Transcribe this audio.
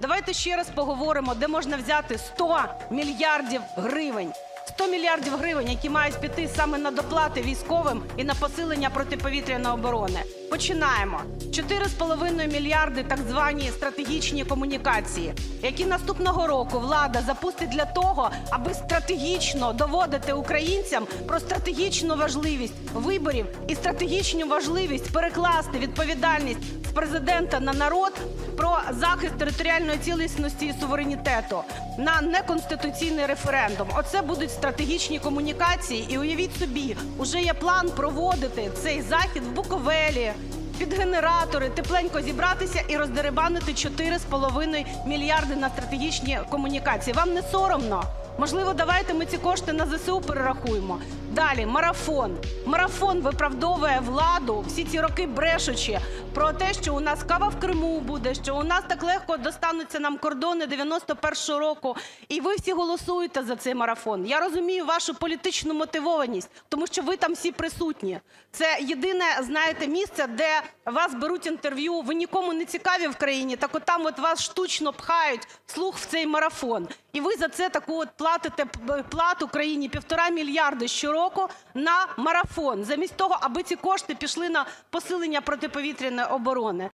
Давайте ще раз поговоримо, де можна взяти 100 мільярдів гривень. 100 мільярдів гривень, які мають піти саме на доплати військовим і на посилення протиповітряної оборони. Починаємо. 4,5 мільярди так звані стратегічні комунікації, які наступного року влада запустить для того, аби стратегічно доводити українцям про стратегічну важливість виборів і стратегічну важливість перекласти відповідальність з президента на народ про захист територіальної цілісності і суверенітету на неконституційний референдум. Оце будуть стратегічні комунікації. І уявіть собі, уже є план проводити цей захід в Буковелі. Під генератори тепленько зібратися і роздерибанити 4,5 мільярди на стратегічні комунікації. Вам не соромно? Можливо, давайте ми ці кошти на ЗСУ перерахуємо. Далі марафон. Марафон виправдовує владу всі ці роки брешучи про те, що у нас кава в Криму буде, що у нас так легко достануться нам кордони 91-го року. І ви всі голосуєте за цей марафон. Я розумію вашу політичну мотивованість, тому що ви там всі присутні. Це єдине, знаєте, місце, де вас беруть інтерв'ю. Ви нікому не цікаві в країні. Так от там от вас штучно пхають слух в цей марафон. І ви за це таку от платите плату країні півтора мільярда щороку на марафон, замість того, аби ці кошти пішли на посилення протиповітряної оборони.